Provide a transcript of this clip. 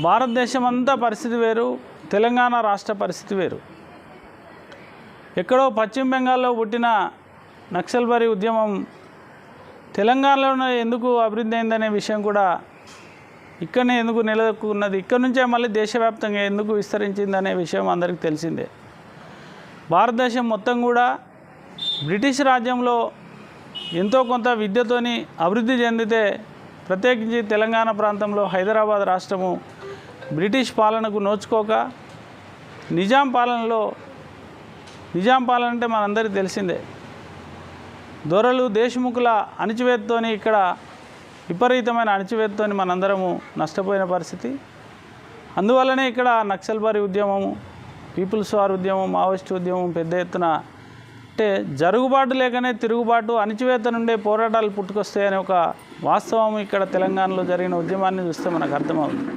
భారతదేశం అంతా పరిస్థితి వేరు తెలంగాణ రాష్ట్ర పరిస్థితి వేరు. ఎక్కడో పశ్చిమ బెంగాల్లో పుట్టిన నక్సల్బరీ ఉద్యమం తెలంగాణలోనే ఎందుకు అభివృద్ధి అయిందనే విషయం కూడా ఇక్కడనే ఎందుకు నిలదొక్కున్నది ఇక్కడ నుంచే మళ్ళీ దేశవ్యాప్తంగా ఎందుకు విస్తరించిందనే విషయం అందరికీ తెలిసిందే. భారతదేశం మొత్తం కూడా బ్రిటిష్ రాజ్యంలో ఎంతో కొంత విద్యతోని అభివృద్ధి చెందితే ప్రత్యేకించి తెలంగాణ ప్రాంతంలో హైదరాబాద్ రాష్ట్రము బ్రిటిష్ పాలనకు నోచుకోక నిజాం పాలనలో నిజాం పాలన అంటే మనందరికీ తెలిసిందే. దొరలు దేశముఖుల అణిచివేతతోని ఇక్కడ విపరీతమైన అణిచివేతతోని మనందరము నష్టపోయిన పరిస్థితి. అందువల్లనే ఇక్కడ నక్సల్బారీ ఉద్యమము పీపుల్స్ వార్ ఉద్యమం మావోయిస్ట్ ఉద్యమం పెద్ద ఎత్తున అంటే జరుగుబాటు లేకనే తిరుగుబాటు అణిచివేత నుండే పోరాటాలు పుట్టుకొస్తాయనే ఒక వాస్తవం ఇక్కడ తెలంగాణలో జరిగిన ఉద్యమాన్ని చూస్తే మనకు అర్థమవుతుంది.